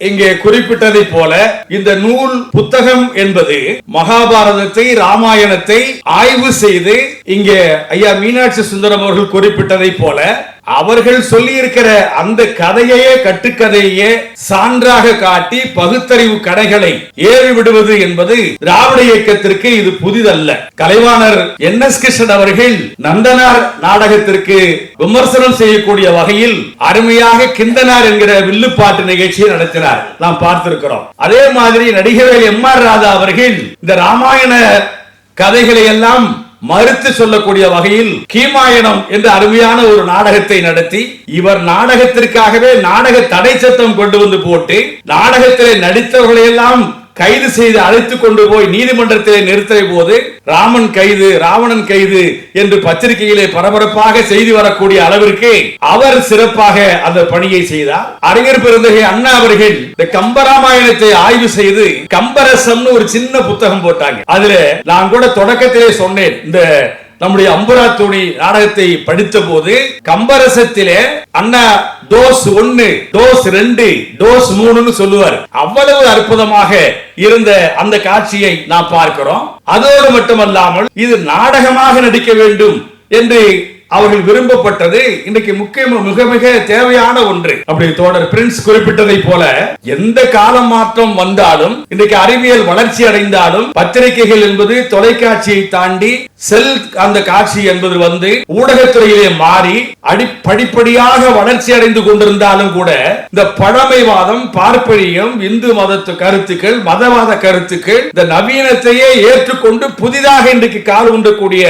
இங்கே குறிப்பிட்டதை போல இந்த நூல் புத்தகம் என்பது மகாபாரதத்தை ராமாயணத்தை ஆய்வு செய்து இங்கே ஐயா மீனாட்சி சுந்தரம் அவர்கள் குறிப்பிட்டதை போல அவர்கள் சொல்லி இருக்கிற அந்த கதையையே கட்டுக்கதையே சான்றாக காட்டி பகுத்தறிவு கடைகளை ஏறி விடுவது என்பது திராவிட இயக்கத்திற்கு இது புதிதல்ல. கலைவாணர் என். எஸ். கிருஷ்ணன் அவர்கள் நந்தனார் நாடகத்திற்கு விமர்சனம் செய்யக்கூடிய வகையில் அருமையாக கிந்தனார் என்கிற வில்லுப்பாட்டு நிகழ்ச்சியை நடத்தினார். நாம் பார்த்திருக்கிறோம். அதே மாதிரி நடிகர் எம். ஆர். ராதா அவர்கள் இந்த ராமாயண கதைகளை எல்லாம் மறுத்து சொல்லக்கூடிய வகையில் கீமாயணம் என்ற அருமையான ஒரு நாடகத்தை நடத்தி இவர் நாடகத்திற்காகவே நாடக தடை சட்டம் கொண்டு வந்து போட்டு நாடகத்திலே நடித்தவர்களையெல்லாம் கைது செய்து அழைத்து கொண்டு போய் நீதிமன்றத்திலே நிறுத்திய போது ராமன் கைது ராவணன் கைது என்று பத்திரிகையிலே பரபரப்பாக செய்தி வரக்கூடிய அளவிற்கு அவர் சிறப்பாக அந்த பணியை செய்தார். அறிஞர் பெருந்தகை அண்ணா அவர்கள் இந்த கம்பராமாயணத்தை ஆய்வு செய்து கம்பரசம்னு ஒரு சின்ன புத்தகம் போட்டாங்க. அதுல நான் கூட தொடக்கத்திலே சொன்னேன் இந்த நம்முடைய அம்புராத்துணி நாடகத்தை படித்த போது கம்பரசத்திலே அண்ணா டோஸ் ஒன்னு டோஸ் ரெண்டு டோஸ் மூணுன்னு சொல்லுவார். அவ்வளவு அற்புதமாக இருந்த அந்த காட்சியை நாம் பார்க்கிறோம். அதோடு மட்டுமல்லாமல் இது நாடகமாக நடிக்க வேண்டும் என்று அவர்கள் விரும்பப்பட்டது. இன்னைக்கு முக்கிய மிக மிக தேவையான ஒன்று. அப்படி தோழர் பிரின்ஸ் குறிப்பிட்டதை போல எந்த காலம் மாற்றம் வந்தாலும் இன்னைக்கு அறிவியல் வளர்ச்சி அடைந்தாலும் பத்திரிகைகள் என்பது தொலைக்காட்சியை தாண்டி செல் அந்த காட்சி என்பது வந்து ஊடகத்துறையிலே மாறி அடி படிப்படியாக வளர்ச்சி அடைந்து கொண்டிருந்தாலும் கூட இந்த பழமைவாதம் பார்ப்பனியம் இந்து மதத்து கருத்துக்கள் மதவாத கருத்துக்கள் இந்த நவீனத்தையே ஏற்றுக்கொண்டு புதிதாக இன்றைக்கு கால் உண்டக்கூடிய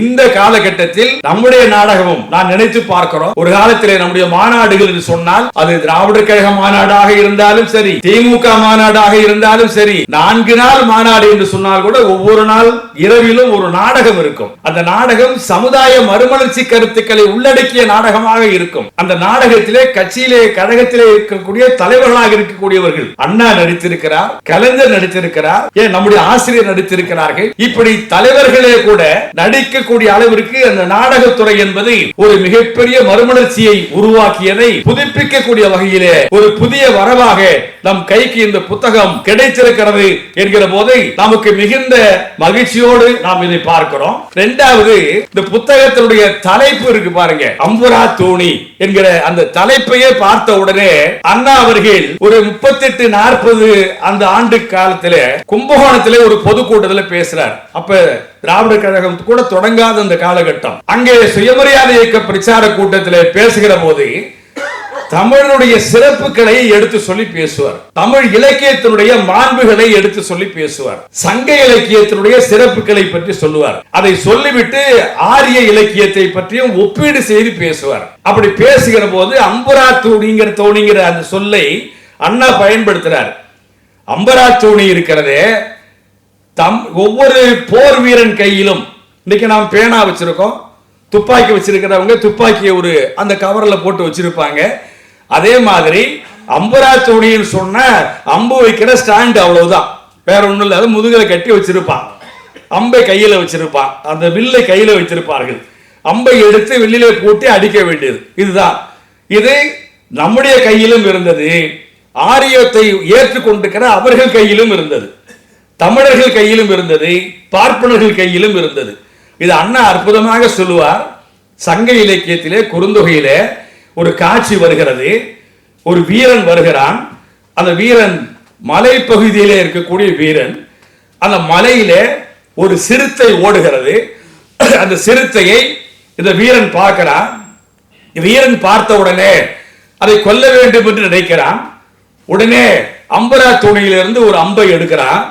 இந்த காலகட்டத்தில் நம்முடைய நாடகமும் நான் நினைத்து பார்க்கிறோம். ஒரு காலத்திலே நம்முடைய மாநாடுகள் என்று சொன்னால் அது திராவிடர் கழக மாநாடாக இருந்தாலும் சரி திமுக மாநாடாக இருந்தாலும் சரி நான்கு நாள் மாநாடு என்று சொன்னால் கூட ஒவ்வொரு நாள் இரவிலும் ஒரு நாடகம் இருக்கும். அந்த நாடகம் சமுதாய மறுமலர்ச்சி கருத்துக்களை உள்ளடக்கிய நாடகமாக இருக்கும். அந்த நாடகத்திலே கட்சியிலே கழகத்திலே இருக்கக்கூடிய தலைவர்களாக இருக்கக்கூடியவர்கள் அண்ணா நடித்திருக்கிறார் கலைஞர் நடித்திருக்கிறார் ஏன் நம்முடைய ஆசிரியர் நடித்திருக்கிறார்கள்? இப்படி தலைவர்களே கூட நடிக்கக்கூடிய அளவிற்கு அந்த நாடகத்துறை என்பது ஒரு மிகப்பெரிய மறுமலர்ச்சியை உருவாக்கியதை புதுப்பிக்கக்கூடிய வகையிலே ஒரு புதிய வரவாக நம் கைக்கு இந்த புத்தகம் கிடைத்திருக்கிறது என்கிற போதை நமக்கு மிகுந்த மகிழ்ச்சியோடு நாம் இதை பார்க்கிறோம். இரண்டாவது இந்த புத்தகத்தினுடைய தலைப்பு இருக்கு பாருங்க. அம்புரா தோணி என்கிற அந்த தலைப்பையே பார்த்த உடனே அண்ணா அவர்கள் ஒரு முப்பத்தி எட்டு நாற்பது அந்த ஆண்டு காலத்துல கும்பகோணத்திலே ஒரு பொதுக்கூட்டத்தில் பேசுறார். அப்ப திராவிட கழகம் கூட தொடங்காத அந்த காலகட்டம். அங்கே சுயமரியாதை இயக்க பிரச்சார கூட்டத்தில் பேசுகிற போது தமிழனுடைய சிறப்புகளை எடுத்து சொல்லி பேசுவார். தமிழ் இலக்கியத்தினுடைய மாண்புகளை எடுத்து சொல்லி பேசுவார். சங்க இலக்கியத்தினுடைய சிறப்புகளை பற்றி சொல்லுவார். அதை சொல்லிவிட்டு ஆரிய இலக்கியத்தை பற்றியும் ஒப்பீடு செய்து பேசுவார். அப்படி பேசுகிற போது அம்பரா தோணிங்கிற தோணிங்கிற அந்த சொல்லை அண்ணா பயன்படுத்துறார். அம்பரா தூணி இருக்கிறதே தம் ஒவ்வொரு போர் வீரன் கையிலும் இன்னைக்கு நாம் பேனா வச்சிருக்கோம் துப்பாக்கி வச்சிருக்கிறவங்க துப்பாக்கியை ஒரு அந்த கவரில் போட்டு வச்சிருப்பாங்க. அதே மாதிரி அம்பரா சொன்ன அம்பு வைக்கிற ஸ்டாண்ட் அவ்வளவுதான். வேற ஒன்றும் இல்லை. அது முதுகில கட்டி வச்சிருப்பான் அம்பை கையில் வச்சிருப்பான் அந்த வில்லை கையில் வச்சிருப்பார்கள் அம்பை எடுத்து வெளியில போட்டு அடிக்க வேண்டியது. இதுதான். இது நம்முடைய கையிலும் இருந்தது. ஆரியத்தை ஏற்றுக்கொண்டிருக்கிற அவர்கள் கையிலும் இருந்தது. தமிழர்கள் கையிலும் இருந்தது. பார்ப்பனர்கள் கையிலும் இருந்தது. இது அண்ணா அற்புதமாக சொல்லுவார். சங்க இலக்கியத்திலே குறுந்தொகையிலே ஒரு காட்சி வருகிறது. ஒரு வீரன் வருகிறான். அந்த வீரன் மலை பகுதியிலே இருக்கக்கூடிய வீரன். அந்த மலையிலே ஒரு சிறுத்தை ஓடுகிறது. அந்த சிறுத்தையை இந்த வீரன் பார்க்கிறான். வீரன் பார்த்த உடனே அதை கொல்ல வேண்டும் என்று நினைக்கிறான். உடனே அம்பரா துணியிலிருந்து ஒரு அம்பை எடுக்கிறான்.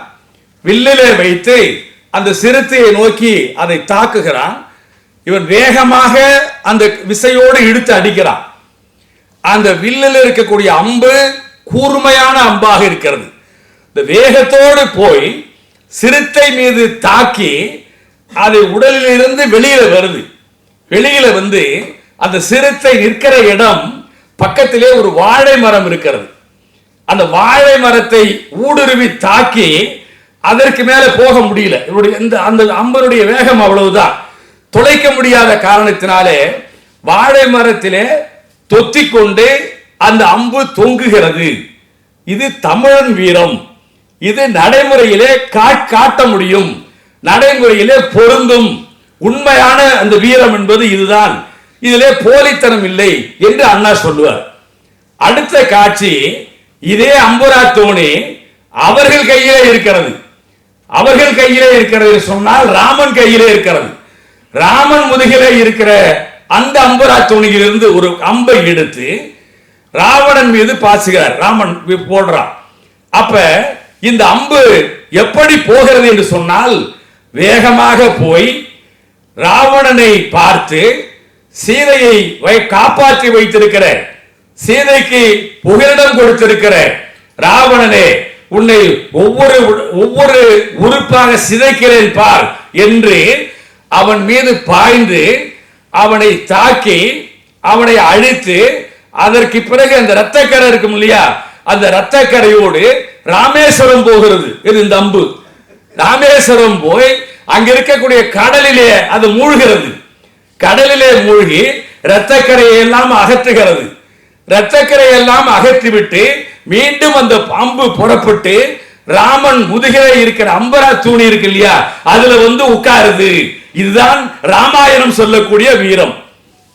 வில்லிலே வைத்து அந்த சிறுத்தையை நோக்கி அதை தாக்குகிறான். இவன் வேகமாக அந்த விசையோடு இழுத்து அடிக்கிறான். அந்த வில்லில் இருக்கக்கூடிய அம்பு கூர்மையான அம்பாக இருக்கிறது. இந்த வேகத்தோடு போய் சிறுத்தை மீது தாக்கி அது உடலில் இருந்து வெளியில வருது. வெளியில வந்து அந்த சிறுத்தை நிற்கிற இடம் பக்கத்திலே ஒரு வாழை மரம் இருக்கிறது. அந்த வாழை மரத்தை ஊடுருவி தாக்கி அதற்கு மேல போக முடியல. இவருடைய இந்த அந்த அம்பனுடைய வேகம் அவ்வளவுதான். துளைக்க முடியாத காரணத்தினாலே வாழை மரத்திலே தொத்திக்கொண்டு அந்த அம்பு தொங்குகிறது. இது தமிழன் வீரம். இது நடைமுறையிலே காட்ட முடியும். நடைமுறையிலே பொருந்தும். உண்மையான அந்த வீரம் என்பது இதுதான். இதிலே போலித்தனம் இல்லை என்று அண்ணா சொல்லுவார். அடுத்த காட்சி இதே அம்புரா தோணி அவர்கள் கையிலே இருக்கிறது. அவர்கள் கையிலே இருக்கிறது சொன்னால் ராமன் கையிலே இருக்கிறது. ராமன் முதுகிலே இருக்கிற அந்த அம்பரா துணியிலிருந்து ஒரு அம்பை எடுத்து ராவணன் மீது பாசுகிறார் ராமன் போடுறான். அப்ப இந்த அம்பு எப்படி போகிறது என்று சொன்னால் வேகமாக போய் ராவணனை பார்த்து சீதையை வை- காப்பாற்றி வைத்திருக்கிற சீதைக்கு புகலிடம் கொடுத்திருக்கிற ராவணனே உன்னை ஒவ்வொரு ஒவ்வொரு உறுப்பாக சிதைக்கிறேன் பார் என்று அவன் மீது பாய்ந்து அவனை தாக்கி அவனை அழித்து அதற்கு பிறகு அந்த ரத்தக்கரை இருக்கும் இல்லையா? அந்த ரத்தக்கரையோடு ராமேஸ்வரம் போகிறது. இது இந்த அம்பு. ராமேஸ்வரம் போய் அங்க இருக்கக்கூடிய கடலிலே அது மூழ்கிறது. கடலிலே மூழ்கி இரத்தக்கரையை எல்லாம் அகற்றுகிறது. ரத்தக்கரையெல்லாம் அகற்றிவிட்டு மீண்டும் அந்த பாம்பு புறப்பட்டு ராமன் முதுகிலே இருக்கிற அம்பரா தூணி இருக்கு இல்லையா? அதுல வந்து உட்காருது. இதுதான் ராமாயணம் சொல்லக்கூடிய வீரம்.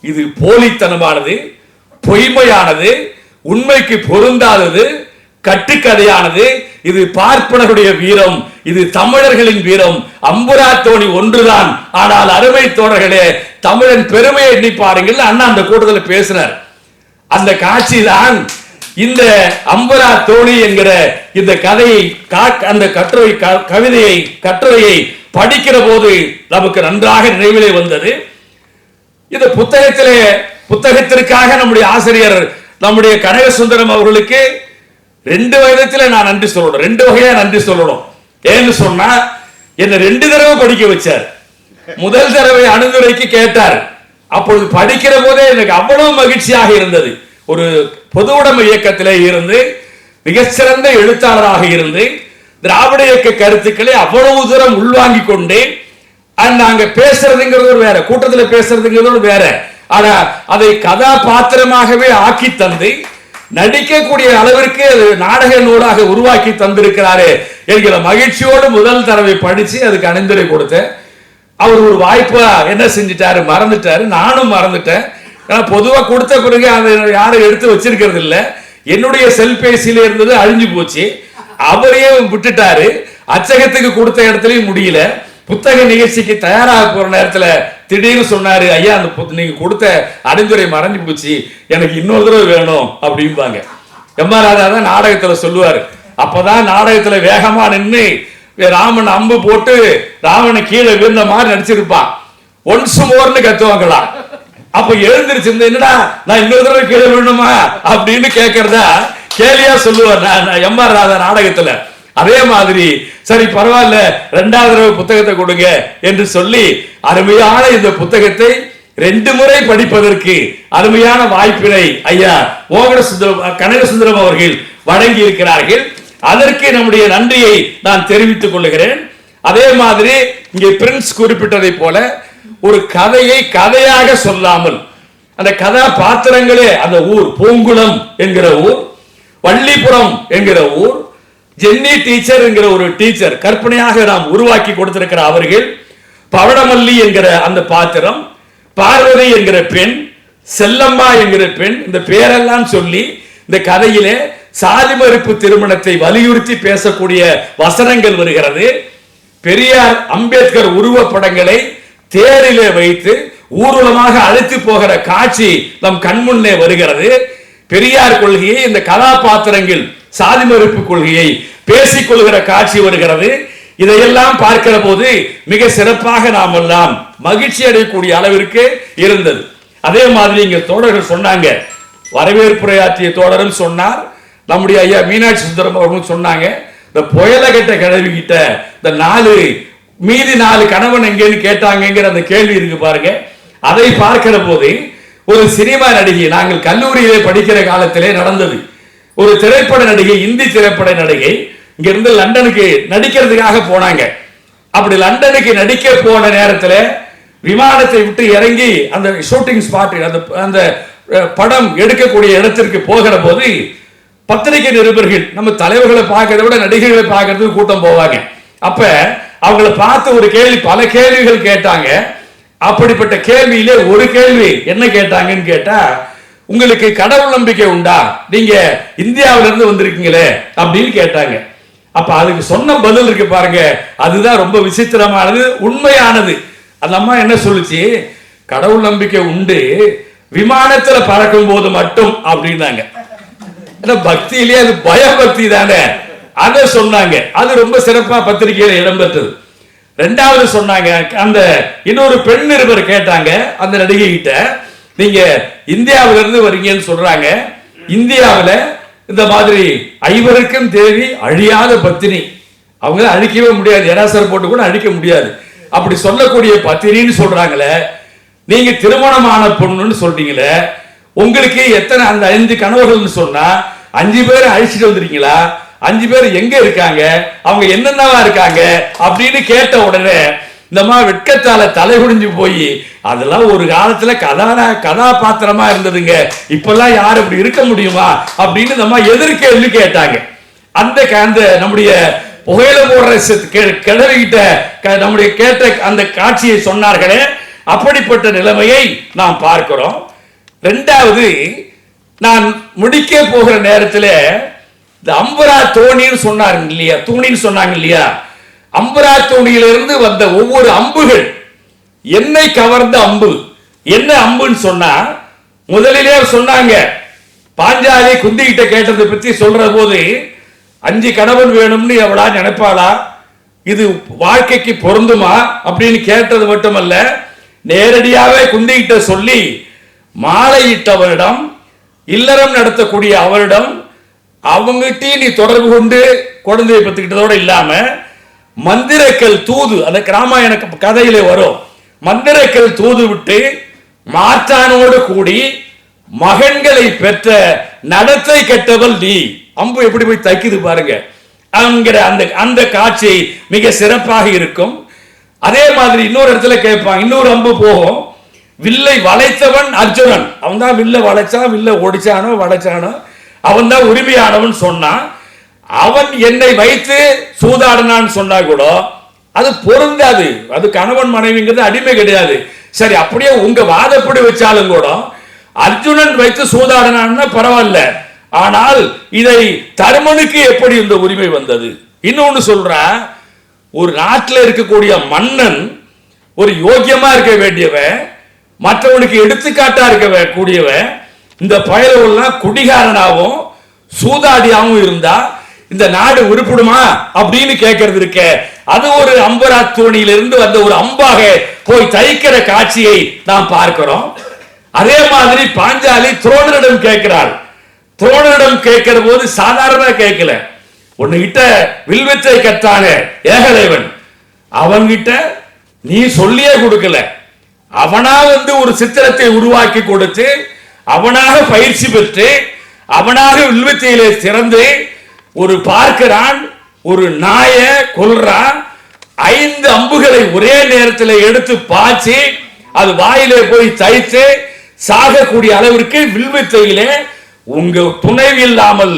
இது போலித்தனமானது பொய்மையானது உண்மைக்கு பொருந்தாதது கட்டுக்கதையானது. இது பார்ப்பனருடைய வீரம். இது தமிழர்களின் வீரம். அம்புரா தோணி ஒன்றுதான். ஆனால் அருமை தோழர்களே தமிழன் பெருமையை எண்ணி பாருங்கள். அண்ணா அந்த கூட்டத்தில் பேசினார். அந்த காட்சி தான் இந்த அம்பரா தோணி என்கிற இந்த கதையை கா- அந்த கட்டுரை கவிதையை கட்டுரையை படிக்கிற போது நமக்கு நன்றாக நினைவிலே வந்தது. இந்த புத்தகத்திலே புத்தகத்திற்காக நம்முடைய ஆசிரியர் நம்முடைய கனகசுந்தரம் அவர்களுக்கு ரெண்டு வயதத்தில் நான் நன்றி சொல்லணும். ரெண்டு வகையா நன்றி சொல்லணும். ஏன்னு சொன்னா என்னை ரெண்டு தடவை படிக்க வச்சார். முதல் தடவை அணுகுறைக்கு கேட்டார். அப்பொழுது படிக்கிற போதே எனக்கு அவ்வளவு மகிழ்ச்சியாக இருந்தது. ஒரு பொது உடைமை இயக்கத்திலே இருந்து மிகச்சிறந்த எழுத்தாளராக இருந்து திராவிட இயக்க கருத்துக்களை அவ்வளவு தூரம் உள்வாங்கி கொண்டு நாங்கள் பேசுறதுங்கிறது ஒரு வேற கூட்டத்தில் பேசுறதுங்கிறது ஒரு வேற. ஆனா அதை கதாபாத்திரமாகவே ஆக்கி தந்து நடிக்கக்கூடிய அளவிற்கு அது நாடக நூலாக உருவாக்கி தந்திருக்கிறாரு என்கிற மகிழ்ச்சியோடு முதல் தடவை படிச்சு அதுக்கு அணிந்துரை கொடுத்தேன். அவர் ஒரு வாய்ப்பா என்ன செஞ்சிட்டாரு மறந்துட்டாரு நானும் மறந்துட்டேன். ஏன்னா பொதுவா கொடுத்த பிறகு அதை யாரும் எடுத்து வச்சிருக்கிறது இல்லை என்னுடைய செல்பேசியில இருந்தது அழிஞ்சு போச்சு. அவரையே விட்டுட்டாரு. அச்சகத்துக்கு கொடுத்த இடத்துலயும் முடியல. புத்தக நிகழ்ச்சிக்கு தயாராக போற நேரத்துல திடீர்னு சொன்னாரு ஐயா அந்த நீங்க கொடுத்த அணிந்துரை மறைஞ்சு போச்சு. எனக்கு இன்னொரு தடவை வேணும் அப்படிம்பாங்க. எம். ஆர். தான் நாடகத்துல சொல்லுவாரு. அப்பதான் நாடகத்துல வேகமா நின்னு ராமன் அம்பு போட்டு ராவனை கீழே விழுந்த மாதிரி நடிச்சிருப்பான். ஒன்ஸ் மோர்னு கத்துவாங்களா? அப்ப எழுந்திருச்சு என்னடா நான் இன்னொரு தடவை கீழே விழணுமா? அப்படின்னு கேட்கறதா கேலியா சொல்லுவார். நான் எம் ஆர் ராதா நாடகத்துல. அதே மாதிரி சரி பரவாயில்ல ரெண்டாவது தடவை புத்தகத்தை கொடுங்க என்று சொல்லி அருமையான இந்த புத்தகத்தை ரெண்டு முறை படிப்பதற்கு அருமையான வாய்ப்பினை ஐயா மோகன சுந்தரம் கனக சுந்தரம் அவர்கள் வழங்கி இருக்கிறார்கள் அதற்கு நம்முடைய நன்றியை நான் தெரிவித்துக் கொள்கிறேன். அதே மாதிரி இங்கே பிரின்ஸ் குறிப்பிட்டதை போல ஒரு கதையை கதையாக சொல்லாமல் அந்த கதாபாத்திரங்களே அந்த ஊர் பூங்குளம் என்கிற ஊர் பள்ளிப்புறம் என்கிற ஊர் ஜென்னி டீச்சர் என்கிற ஒரு டீச்சர் கற்பனையாக நாம் உருவாக்கி கொடுத்திருக்கிற அவர்கள் பவடமல்லி என்கிற அந்த பாத்திரம் பார்வதி என்கிற பெண் செல்லம்மா என்கிற பெண் இந்த பேரெல்லாம் சொல்லி இந்த கதையிலே சாதி மறுப்பு திருமணத்தை வலியுறுத்தி பேசக்கூடிய வசனங்கள் வருகிறது. பெரியார் அம்பேத்கர் உருவப்படங்களை தேரிலே வைத்து ஊர்வலமாக அழைத்து போகிற காட்சி நம் கண்முன்னே வருகிறது. பெரியார் கொள்கையை இந்த கதாபாத்திரங்கள் சாதி மறுப்பு கொள்கையை பேசிக்கொள்கிற காட்சி வருகிறது. இதையெல்லாம் பார்க்கிற போது மிக சிறப்பாக நாம் எல்லாம் மகிழ்ச்சி அடையக்கூடிய அளவிற்கு இருந்தது. அதே மாதிரி இங்க தோழர்கள் சொன்னாங்க. வரவேற்புரையாற்றிய தோழரும் சொன்னார். நம்முடைய ஐயா மீனாட்சி சுந்தரம் அவர்களும் சொன்னாங்க. இந்த புயலகட்ட கிழவி கிட்ட இந்த நாலு மீதி நாலு கணவன் எங்கேன்னு கேட்டாங்கங்கிற அந்த கேள்வி இருக்கு பாருங்க. அதை பார்க்கிற போது ஒரு சினிமா நடிகை நாங்கள் கல்லூரியிலே படிக்கிற காலத்திலே நடந்தது. ஒரு திரைப்பட நடிகை இந்தி திரைப்பட நடிகை இங்கிருந்து லண்டனுக்கு நடிக்கிறதுக்காக போனாங்க. அப்படி லண்டனுக்கு நடிக்க போன நேரத்தில் விமானத்தை விட்டு இறங்கி அந்த ஷூட்டிங் ஸ்பாட் அந்த அந்த படம் எடுக்கக்கூடிய இடத்திற்கு போகிற போது பத்திரிகை நிருபர்கள் நம்ம தலைவர்களை பார்க்கறத விட நடிகர்களை பார்க்கறதுக்கு கூட்டம் போவாங்க. அப்ப அவங்கள பார்த்து ஒரு கேள்வி பல கேள்விகள் கேட்டாங்க. அப்படிப்பட்ட கேள்வியிலே ஒரு கேள்வி. என்ன கேட்டாங்கன்னு கேட்டா உங்களுக்கு கடவுள் நம்பிக்கை உண்டா? நீங்க இந்தியாவில இருந்து வந்திருக்கீங்களே? அப்படின்னு கேட்டாங்க. அப்ப அதுக்கு சொன்ன பதில் இருக்கு பாருங்க. அதுதான் ரொம்ப விசித்திரமானது உண்மையானது. அந்த அம்மா என்ன சொல்லுச்சு? கடவுள் நம்பிக்கை உண்டு விமானத்துல பறக்கும் போது மட்டும் அப்படின்னாங்க. ஏன்னா பக்தியிலே அது பயபக்தி தானே. அதை சொன்னாங்க. அது ரொம்ப சிறப்பா பத்திரிகையில இடம்பெற்றது. ரெண்டாவது சொன்னாங்க அந்த இன்னொரு பெண் நிருபர் கேட்டாங்க அந்த நடிகை கிட்ட நீங்க இந்தியாவில இருந்து வரீங்கன்னு சொல்றாங்க. இந்தியாவில இந்த மாதிரி ஐவருக்கும் தேவி அழியாத பத்தினி. அவங்க அழிக்கவே முடியாது. எராசர் போட்டு கூட அழிக்க முடியாது. அப்படி சொல்லக்கூடிய பத்தினின்னு சொல்றாங்களே நீங்க திருமணமான பொண்ணுன்னு சொல்றீங்களே உங்களுக்கு எத்தனை அந்த ஐந்து கணவர்கள்னு சொன்னா அஞ்சு பேரை அழிச்சிட்டு வந்துருக்கீங்களா அஞ்சு பேர் எங்க இருக்காங்க? அவங்க என்னென்னவா இருக்காங்க? அப்படின்னு கேட்ட உடனே இந்த மாதிரி வெட்கத்தால தலை குடிஞ்சு போய் அதெல்லாம் ஒரு காலத்துல கதான கதாபாத்திரமா இருந்ததுங்க. இப்பெல்லாம் யார் இப்படி இருக்க முடியுமா? அப்படின்னு நம்ம எதிர்கேள்வி கேட்டாங்க. அந்த அந்த நம்முடைய புகையில போடுற செத்- க- நம்முடைய கேட்ட அந்த காட்சியை சொன்னார்களே அப்படிப்பட்ட நிலைமையை நாம் பார்க்கிறோம். ரெண்டாவது நான் முடிக்க போகிற நேரத்தில் இந்த அம்பரா தோணின்னு சொன்னாங்க இல்லையா? தூணின்னு சொன்னாங்க இல்லையா? அம்பரா தோணியிலிருந்து வந்த ஒவ்வொரு அம்புகள் என்னை கவர்ந்த அம்பு. என்ன அம்புன்னு சொன்னா முதலிலே சொன்னாங்க பாஞ்சாலி குந்திகிட்ட கேட்டதை பற்றி சொல்ற போது அஞ்சு கணவன் வேணும்னு எவளா நினைப்பாளா? இது வாழ்க்கைக்கு பொருந்துமா? அப்படின்னு கேட்டது மட்டுமல்ல நேரடியாகவே குந்திகிட்ட சொல்லி மாலையிட்டவரிடம் இல்லறம் நடத்தக்கூடிய அவரிடம் அவங்ககிட்டயும் நீ தொடர்பு கொண்டு குழந்தையை பத்துக்கிட்டதோட இல்லாம மந்திரக்கல் தூது அந்த கிராமாயண கதையிலே வரும். மந்திரக்கல் தூது விட்டு மாற்றானோடு கூடி மகன்களை பெற்ற நடத்தை கெட்டவள் நீ. அம்பு எப்படி போய் தைக்குது பாருங்க. அங்கிற அந்த அந்த காட்சி மிக சிறப்பாக இருக்கும். அதே மாதிரி இன்னொரு இடத்துல கேட்பான் இன்னொரு அம்பு போகும். வில்லை வளைத்தவன் அர்ஜுனன். அவன் தான் வில்ல வளைச்சான் வில்ல ஒடிச்சானோ வளைச்சானோ. அவன் தான் உரிமையானவன் சொன்னான் அவன் என்னை வைத்து சூதாடினான்னு சொன்னா கூட அது பொருந்தாது. அது கணவன் மனைவிங்கிறது அடிமை கிடையாது. சரி அப்படியே உங்க வாதப்படி வச்சாலும் கூட அர்ஜுனன் வைத்து சூதாடினான்னா பரவாயில்ல. ஆனால் இதை தருமனுக்கு எப்படி இந்த உரிமை வந்தது? இன்னொன்னு சொல்ற ஒரு நாட்டில் இருக்கக்கூடிய மன்னன் ஒரு யோக்கியமா இருக்க வேண்டியவன் மற்றவனுக்கு எடுத்துக்காட்டா இருக்க கூடியவன் இந்த பயலவெல்லாம் குடிகாரனாகவும் சூதாடியாவும் இருந்தா இந்த நாடு உருப்படுமா அப்படின்னு கேட்கறது இருக்க. அது ஒரு அம்பரா தோணியிலிருந்து வந்த ஒரு அம்பாக போய் தைக்கிற காட்சியை நாம் பார்க்கிறோம். அதே மாதிரி பாஞ்சாலி துரோணரிடம் கேட்கிறாள். துரோணரிடம் கேட்கிற போது சாதாரண கேட்கல. உன்கிட்ட வில்வித்தை கற்றானே ஏகலைவன் அவன்கிட்ட நீ சொல்லியே கொடுக்கல. அவனா வந்து ஒரு சித்திரத்தை உருவாக்கி கொடுத்து அவனாக பயிற்சி பெற்று அவனாக வில்வித்தையிலே சிறந்து ஒரு பார்க்கிறான் ஒரு நாய கொல்றான் ஐந்து அம்புகளை ஒரே நேரத்தில் எடுத்து பாய்ச்சி அது வாயிலே போய் தைத்து சாகக்கூடிய அளவிற்கு வில்வித்தையிலே உங்க துணைவு இல்லாமல்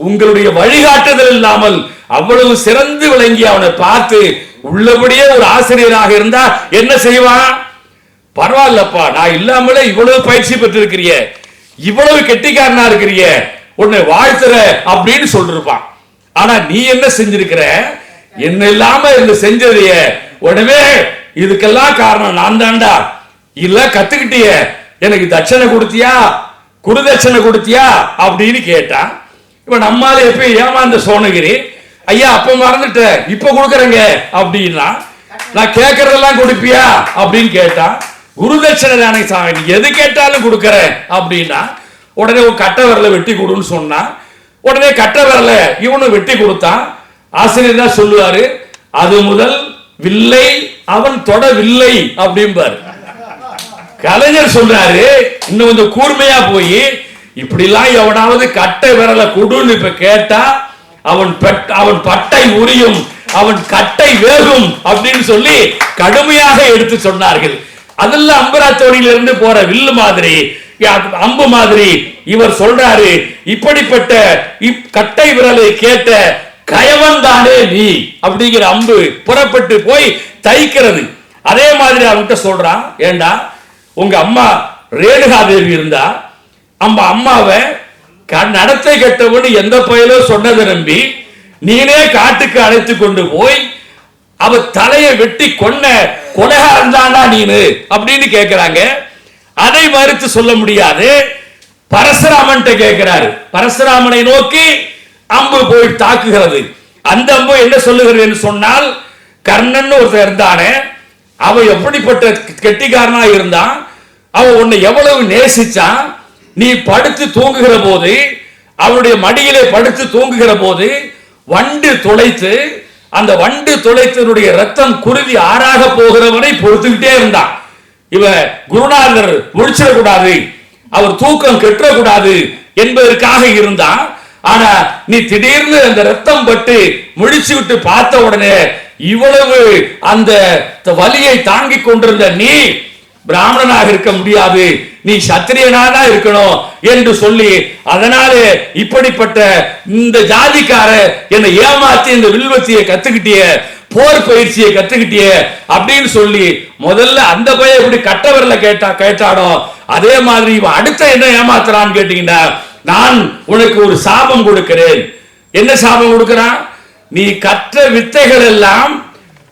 உங்களுடைய வழிகாட்டுதல் இல்லாமல் அவ்வளவு சிறந்து விளங்கி அவனை பார்த்து உள்ளபடியே ஒரு ஆசிரியராக இருந்தா என்ன செய்வான்? பரவாயில்லப்பா நான் இல்லாமலே இவ்வளவு பயிற்சி பெற்றிருக்கிறிய இவ்வளவு கெட்டிக்காரனா இருக்கிறிய உன்னை வாழ்த்துற அப்படின்னு சொல்லிருப்பான். ஆனா நீ என்ன செஞ்சிருக்கிற? என்ன இல்லாம இந்த செஞ்சதைய உடனே இதுக்கெல்லாம் காரணம் நான் தான்டா. இல்ல கத்துக்கிட்டிய எனக்கு தட்சணை கொடுத்தியா? குருதட்சணை கொடுத்தியா? அப்படின்னு கேட்டான். இப்ப நம்மால எப்பயும் ஏமாந்த சோனகிரி ஐயா அப்ப மறந்துட்ட இப்ப கொடுக்குறேங்க அப்படின்னா நான் கேட்கறதெல்லாம் கொடுப்பியா? அப்படின்னு கேட்டான். குருதட்சணை தானே சாமி? நீ எது கேட்டாலும் கொடுக்கறேன். அப்படின்னா உடனே உன் கட்ட விரல வெட்டி கொடுன்னு சொன்னா உடனே கட்ட விரலை இவனும் வெட்டி கொடுத்தான். ஆசிரியர் தான் சொல்லுவாரு அது முதல் வில்லை அவன் தொடவில்லை அப்படிம்பாரு. கலைஞர் சொல்றாரு இன்னும் கொஞ்சம் கூர்மையா போய் இப்படிலாம் எவனாவது கட்டை விரல கொடுன்னு இப்ப கேட்டா அவன் பெட் அவன் பட்டை உரியும் அவன் கட்டை வேகும் அப்படின்னு சொல்லி கடுமையாக எடுத்து சொன்னார்கள். அதெல்லாம் அம்பராச்சோடியில இருந்து போற வில்லு மாதிரி அம்பு மாதிரி இவர் சொல்றாரு இப்படிப்பட்ட இப்- கட்டை விரலை கேட்ட கயவன் தானே நீ அப்படிங்கிற அம்பு புறப்பட்டு போய் தைக்கிறது அதே மாதிரி அவன்கிட்ட சொல்றான் ஏண்டா உங்க அம்மா ரேணுகாதேவி இருந்தா நம்ம அம்மாவை க- நடத்தை கெட்டவன்னு எந்த பயலோ சொன்னதை நம்பி நீனே காட்டுக்கு அழைத்து கொண்டு போய் அவ தலையை வெட்டி கொன்ன கொலைகாரன் தானா நீனு? அப்படின்னு கேட்கிறாங்க அதை மறுத்து சொல்ல முடியாது. பரசுராமன் கேட்கிறாரு பரசுராமனை நோக்கி அம்பு போய் தாக்குகிறது. அந்த அம்பு என்ன சொல்லுகிறது சொன்னால் கர்ணன் ஒருத்தர் இருந்தானே அவன் எப்படிப்பட்ட கெட்டிக்காரனா இருந்தான் அவன் உன்னை எவ்வளவு நேசிச்சான் நீ படுத்து தூங்குகிற போது அவனுடைய மடியிலே படுத்து தூங்குகிற போது வண்டு துளைத்து அந்த வண்டு துளைத்தனுடைய ரத்தம் குருதி ஆறாக போகிறவனை பொறுத்துக்கிட்டே இருந்தான். இவ குருநாதர் முடிச்சிடக்கூடாது அவர் தூக்கம் கெட்டக்கூடாது என்பதற்காக இருந்தான். ஆனா நீ திடீர்னு அந்த ரத்தம் பட்டு முழிச்சு விட்டு பார்த்த உடனே இவ்வளவு அந்த வலியை தாங்கிக் கொண்டிருந்த நீ பிராமணனாக இருக்க முடியாது. நீ சத்திரியனா தான் இருக்கணும் என்று சொல்லி அதனாலே இப்படிப்பட்ட இந்த ஜாதிக்கார என்னை ஏமாத்தி இந்த வில்வத்தியை கத்துக்கிட்டிய போர் பயிற்சியை கத்துக்கிட்டிய அப்படின்னு சொல்லி முதல்ல அந்த பையன் எப்படி கட்டவரில் கேட்டா கேட்டாடோ அதே மாதிரி இவன் அடுத்த என்ன ஏமாத்துறான்னு கேட்டீங்கன்னா நான் உனக்கு ஒரு சாபம் கொடுக்கிறேன். என்ன சாபம் கொடுக்கிறான்? நீ கற்ற வித்தைகள் எல்லாம்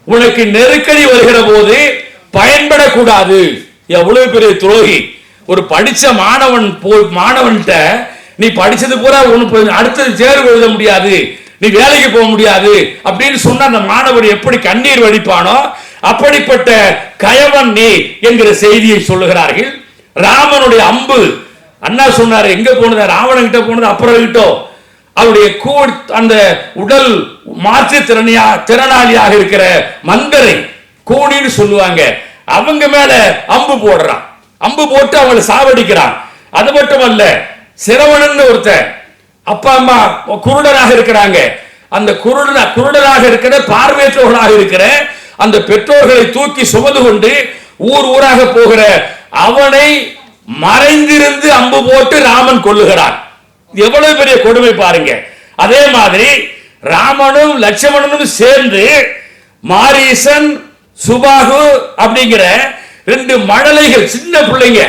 உனக்கு நெருக்கடி வருகிற போது பயன்படக்கூடாது. எவ்வளவு பெரிய துரோகி. ஒரு படித்த மாணவன் போ மாணவன்கிட்ட நீ படிச்சது பூரா உனக்கு அடுத்தது தேர்வு எழுத முடியாது. நீ வேலைக்கு போக முடியாது. அப்படின்னு சொன்ன அந்த மாணவர் எப்படி கண்ணீர் வடிப்பானோ அப்படிப்பட்ட கயவன் நீ என்கிற செய்தியை சொல்லுகிறார்கள். ராமனுடைய அம்பு. அண்ணா சொன்னார் எங்க போனது? ராவணன் கிட்ட போனது அப்புறம் கிட்டோ அவருடைய கூ அந்த உடல் மாற்றுத்திறனியா திறனாளியாக இருக்கிற மந்தரை கூடின்னு சொல்லுவாங்க. அவங்க மேல அம்பு போடுறான். அம்பு போட்டு அவங்களை சாவடிக்கிறான். அது மட்டும் அல்ல சிரவணன் ஒருத்தன் அப்பா அம்மா குருடராக இருக்கிறாங்க. அந்த குருடன குருடராக இருக்கிற பார்வையற்றவர்களாக இருக்கிற அந்த பெற்றோர்களை தூக்கி சுமந்து கொண்டு ஊர் ஊராக போகிற அவனை மறைந்திருந்து அம்பு போட்டு ராமன் கொல்லுகிறான். எவ்வளவு பெரிய கொடுமை பாருங்க. அதே மாதிரி ராமனும் லட்சுமணனும் சேர்ந்து மாரீசன் சுபாகு அப்படிங்கிற ரெண்டு மழலைகள் சின்ன பிள்ளைங்க.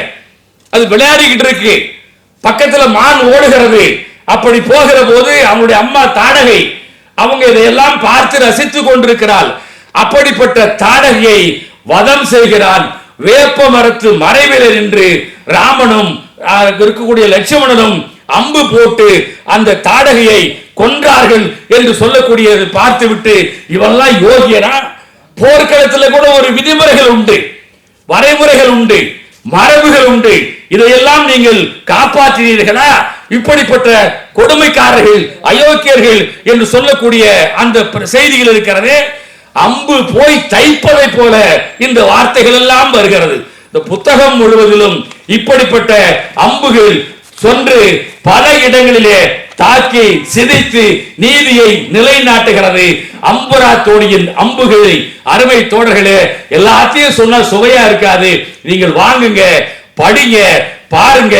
அது விளையாடிக்கிட்டு இருக்கு. பக்கத்துல மான் ஓடுகிறது. அப்படி போகிற போது அவனுடைய அம்மா தாடகை அவங்க இதையெல்லாம் பார்த்து ரசித்துக் கொண்டிருக்கிறாள். அப்படிப்பட்ட தாடகையை வதம் செய்கிறான் வேப்ப மரத்து மறைவில் நின்று ராமனும் இருக்கக்கூடிய லட்சுமணனும் அம்பு போட்டு அந்த தாடகையை கொன்றார்கள் என்று சொல்லக்கூடியது பார்த்துவிட்டு இவெல்லாம் யோகியனா? போர்க்களத்துல கூட ஒரு விதிமுறைகள் உண்டு. வரைமுறைகள் உண்டு. மரபுகள் உண்டு. இதையெல்லாம் நீங்கள் காப்பாற்றினீர்களா? இப்படிப்பட்ட கொடுமைக்காரர்கள் அயோக்கியர்கள் என்று சொல்லக்கூடிய அந்த செய்திகள் இருக்கிறது. அம்பு போய் தைப்பதை போல இந்த வார்த்தைகள் எல்லாம் வருகிறது. இந்த புத்தகம் முழுவதிலும் இப்படிப்பட்ட அம்புகள் சொன்று பல இடங்களிலே தாக்கி சிதைத்து நீதியை நிலைநாட்டுகிறது. அம்புரா தோணியின் அம்புகளை அருமை தோழர்களே எல்லாத்தையும் சொன்னா சுவையா இருக்காது. நீங்கள் வாங்குங்க படிங்க பாருங்க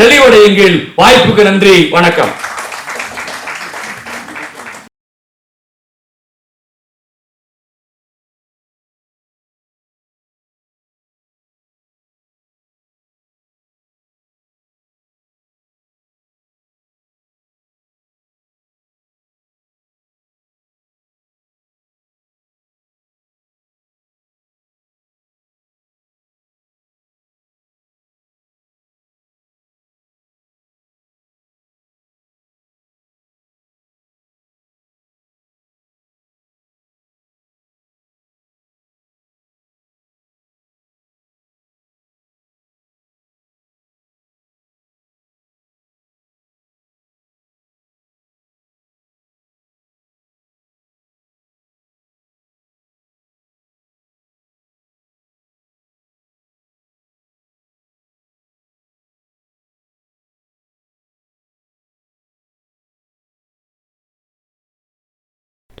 தெளிவடையுங்கள். வாய்ப்புக்கு நன்றி வணக்கம்.